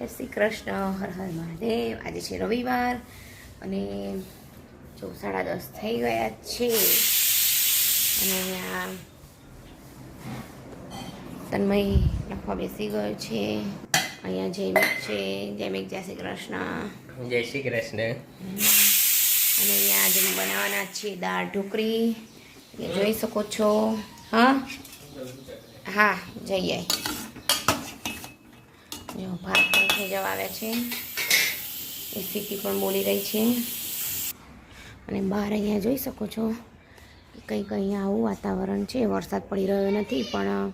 જય શ્રી કૃષ્ણ હર હર મહાદેવ. આજે છે રવિવાર અને જો સાડા દસ થઈ ગયા છે. અને અહીંયા તન્મય લખવા બેસી ગયો છે. અહીંયા જૈમિક છે. જૈમિક જય શ્રી કૃષ્ણ. જય શ્રી કૃષ્ણ. અને અહીંયા આજે બનાવવાના છે દાળ ઢોકળી. જોઈ શકો છો. હા? હા જઈ આય. ભાત થઈ જવા આવ્યા છે. એ સીટી પણ બોલી રહી છે. અને બહાર અહીંયા જોઈ શકો છો કે કંઈક અહીંયા આવું વાતાવરણ છે. વરસાદ પડી રહ્યો નથી પણ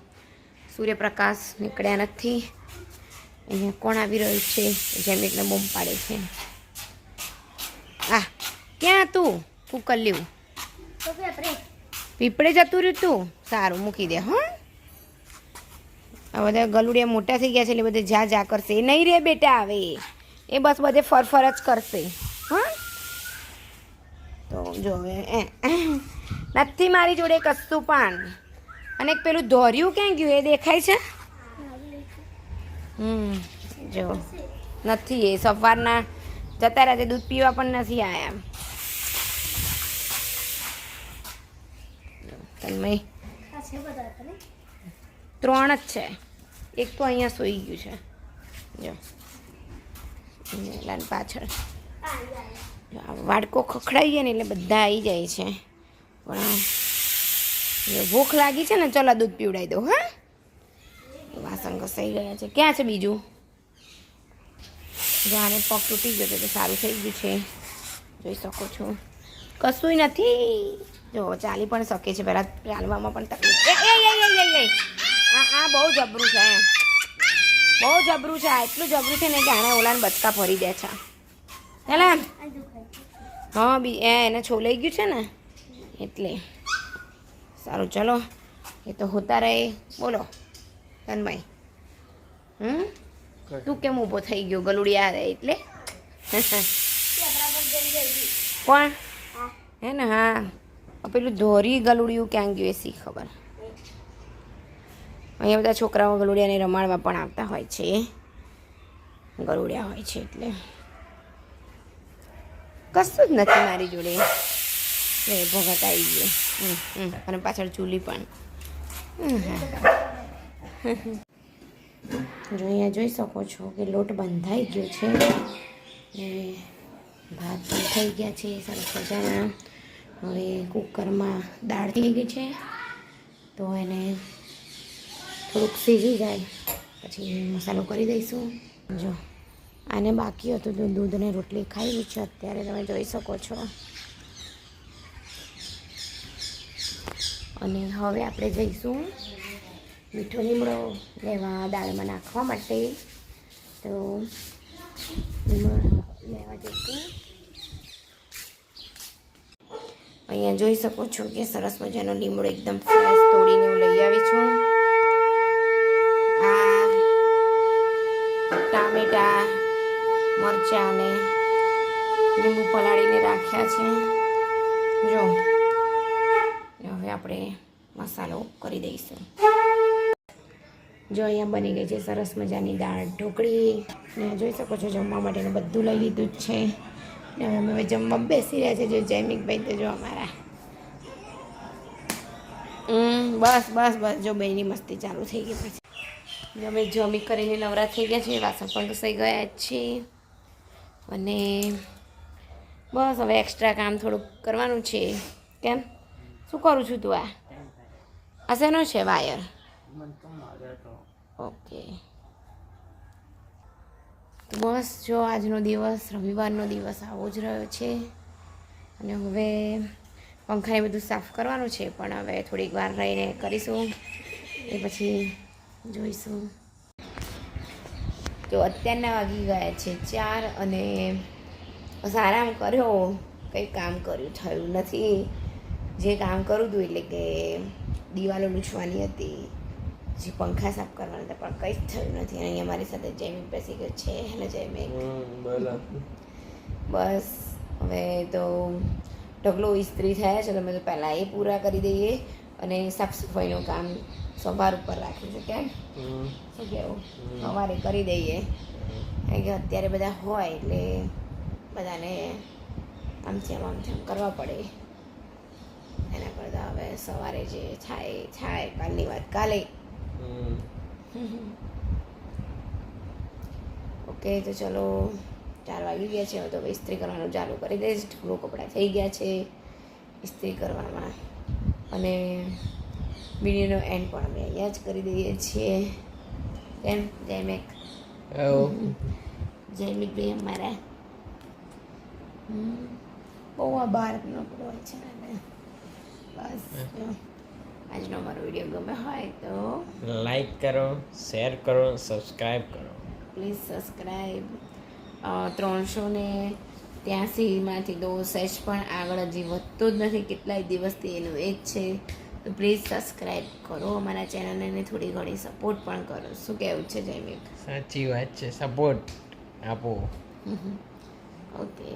સૂર્યપ્રકાશ નીકળ્યા નથી. અહીંયા કોણ આવી રહ્યું છે? જેમ એટલે બૂમ પાડે છે. આ ક્યાં તું? કુકલ્યું. પીપળે જતું રહ્યું તું? સારું મૂકી દે હં? આ બધા ગલુડિયા મોટા થઈ ગયા છે એટલે બધે જા જા કરશે. એ નહીં રે બેટા આવે એ બસ બધે ફરફર જ કરશે. હા? તો જો હવે એ. નથી મારી જોડે કશું પણ. અને એક પેલું ધોર્યું ક્યાં ગયું? એ દેખાય છે? હમ જો. નથી એ. સવારના જતા રાતે દૂધ પીવા પણ નથી આવ્યા તન્મય. ત્રણ જ છે. એક તો અહીંયા સૂઈ ગયું છે. જો. લાલ પાછળ. જો વાડકો ખખડાવીએ ને એટલે બધા આવી જાય છે. પણ ભૂખ લાગી છે ને, ચલો દૂધ પીવડાવી દો હા? વાસણ ઘસાઈ ગયા છે. ક્યાં છે બીજું? જાણે પગ તૂટી ગયો તો સારું થઈ ગયું છે. જોઈ શકો છો. કશુંય નથી. જો ચાલી પણ શકે છે. પહેલાં ચાલવામાં પણ તકલીફ. આ આ બહુ જબરું છે બહુ જબરું છે આ એટલું જબરું છે ને કે આને ઓલાને બચકા ફરી દે છે. હેલા હા બી એ એને છોલાઈ ગયું છે ને? એટલે. સારું ચલો. એ તો હોતા રહે. બોલો તન્મય. હમ? તું કેમ ઊભો થઈ ગયો ગલુડિયા રહે એટલે? કોણ? હે. ને હા. પેલું ધોરી ગલુડિયું ક્યાં ગયું એ સી ખબર. અહીંયા બધા છોકરાઓ ગલુડિયાને રમાડવા પણ આવતા હોય છે. ગલુડિયા હોય છે એટલે. કશું જ નથી મારી જોડે. એ ભગત આવી ગયો. અને પાછળ ચૂલી પણ. જો અહીંયા જોઈ શકો છો કે લોટ બંધાઈ ગયો છે. ભાત પણ થઈ ગયા છે સરસ મજાના હવે કુકરમાં દાળ થઈ ગઈ છે. તો એને થોડુંક સીજી જાય. પછી મસાલો કરી દઈશું. જો. આને બાકી હતું તો દૂધ રોટલી ખાઈ છે. અત્યારે તમે જોઈ શકો છો. અને હવે આપણે જઈશું મીઠો લીમડો લેવા દાળમાં નાખવા માટે. તો લેવા જઈશું. અહીંયા જોઈ શકો છો કે સરસ મજાનો લીમડો એકદમ ફ્રેશ તોડીને હું લઈ આવી છું આ ટામેટા મરચાં અને લીંબુ પલાળીને રાખ્યા છે. જો, હવે આપણે મસાલો કરી દઈશું. જો, અહીંયા બની ગઈ છે સરસ મજાની દાળ ઢોકળી. જોઈ શકો છો, જમવા માટેનું બધું લઈ લીધું જ છે. ને હવે જમવા બેસી રહ્યા છે, જો જૈમિકભાઈ તો જો અમારા. બસ બસ બસ, જો બેની મસ્તી ચાલુ થઈ ગઈ પછી. અમે જમી કરીને નવરા થઈ ગયા છીએ, વાસણ પણ ઘસાઈ ગયા જ છે અને બસ હવે એક્સ્ટ્રા કામ થોડુંક કરવાનું છે. કેમ? શું કરું છું તું આ? આ શેનો છે વાયર. ઓકે. તો બસ જો આજનો દિવસ, રવિવારનો દિવસ આવો જ રહ્યો છે. અને હવે પંખાને બધું સાફ કરવાનું છે, પણ હવે થોડીક વાર રહીને કરીશું. એ પછી જોઈશું. તો અત્યારના વાગી ગયા છે ચાર અને બસ આરામ કર્યો. કંઈ કામ કર્યું થયું નથી. જે કામ કરું હતું એટલે કે દિવાલો લૂછવાની હતી. જે પંખા સાફ કરવાના હતા પણ કંઈ જ થયું નથી. અને અહીંયા મારી સાથે જયમિક બેસી ગયો છે. હેલો જયમિક બસ હવે તો ઢગલો ઇસ્ત્રી થયા છે તમે તો પહેલાં એ પૂરા કરી દઈએ. અને સાફ સફાઈનું કામ સવાર ઉપર રાખ્યું છે કેમ? શું કહેવું સવારે કરી દઈએ. કારણ કે અત્યારે બધા હોય એટલે બધાને આમ છેમ આમ કરવા પડે. એના કરતાં હવે સવારે જે થાય થાય કાલની વાત કાલે. ઓકે તો ચલો ચાર વાગી ગયા છે હવે તો હવે ઇસ્ત્રી કરવાનું ચાલુ કરી દઈશ. ઢગલો કપડાં થઈ ગયા છે. ઇસ્ત્રી કરવામાં અને વિડીયોનો એન્ડ પણ અમે અહીંયા જ કરી દઈએ છીએ. કેમ? આવો. જયમિક ભાઈ અમારા. બહુ આ બહારનો હોય છે ને બસ. આજનો અમારો વીડિયો ગમે હોય તો લાઈક કરો શેર કરો સબસ્ક્રાઈબ કરો. પ્લીઝ સબસ્ક્રાઈબ ત્રણસો ને ત્યાંસીમાંથી તો સેજ પણ આગળ હજી વધતો જ નથી. કેટલાય દિવસથી એનું એ જ છે. તો પ્લીઝ સબસ્ક્રાઈબ કરો અમારા ચેનલને થોડી ઘણી સપોર્ટ પણ કરો. શું કહેવું છે જયમિક સાચી વાત છે. સપોર્ટ આપો. ઓકે